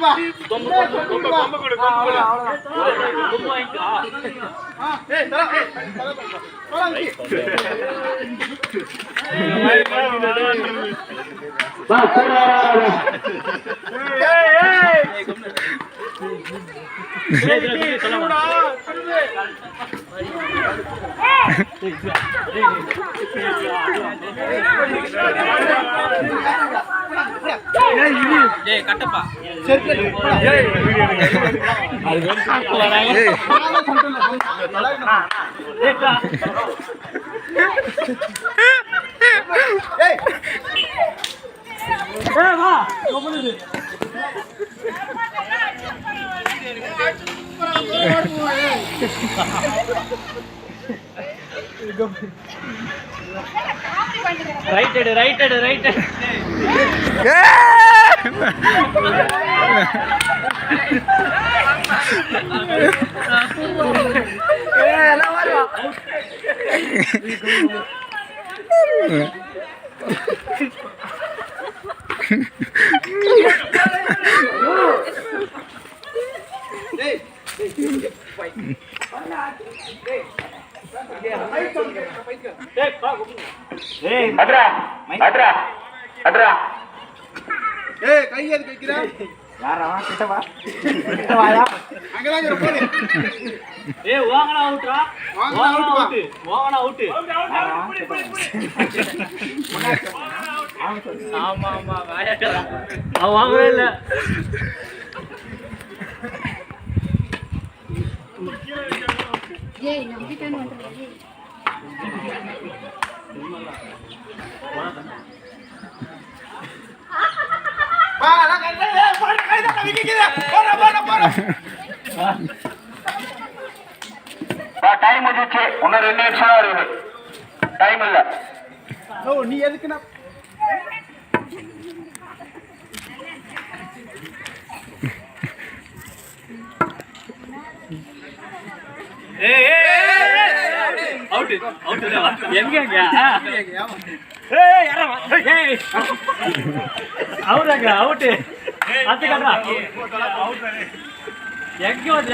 சொல்லிடுப்பா கொம்பு ஏய், கொம்பு கொம்பு கொடு கொம்பு கொடு கொம்பு வாங்கிக்கோ ஏய், தரா, ஏய், தரா, தரா. போடா, இங்க. ஏய். ஏய் சொல்லலாம் டேய் கட்டப்பா சரி, ஏய் வா ரைட் எடு ரைட் எடு ரைட் எடு டேய், ஏய், கை எதுக்கு வைக்கிற? அங்கதான் இரு, போடு. ஏய் வாங்கடா அவுட்ரா. வாங்கடா out வா. வாங்கடா அவுட் ஆமா ஆமா வாயாடா அவன் வாங்கவே இல்ல ஏய் நம்பிட்டான்னு வந்துடுறேன் வா, நான் கை- ஏய், ஏய், போடு, கை தட்ட வைக்கிற. போடா, போடா, போடா. டைம் வந்துச்சு இன்னும் ரெண்டு நிமிஷம் தான் இருக்குது டைம் இல்லை ஓ, நீ எதுக்குண்ணா நான் ஏய் ஏய் அவுட் அவுட்